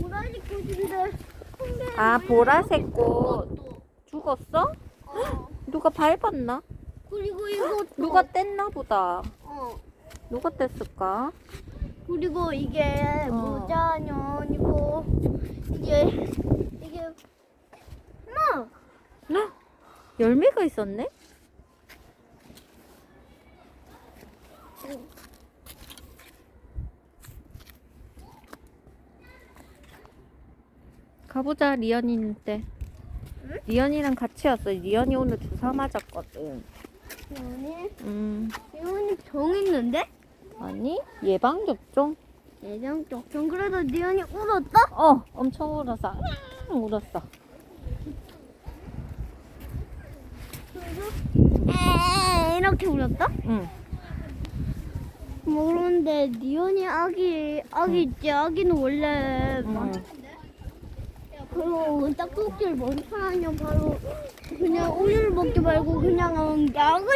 보라색 꽃인데 근데 아, 왜 보라색 꽃. 이것도? 죽었어? 어. 누가 밟았나? 그리고 이거 누가 뗐나 보다. 어. 누가 뗐을까? 그리고 이게 어. 모자년 이거 이게 이게 뭐 헉, 열매가 있었네? 가보자 리언이한테 응? 리언이랑 같이 왔어. 리언이 오늘 주사 맞았거든. 이원이? 음. 병 있는데? 아니 예방접종? 쪽좀 그래도 니언이 울었다? 어 엄청 울었어 응, 울었어. 에 이렇게 울었다? 응. 모르는데 니언이 아기 아기 있지? 아기는 원래 응. 딱꼭지를 먼저 하면 바로 그냥 우유를 먹지 말고 그냥 약을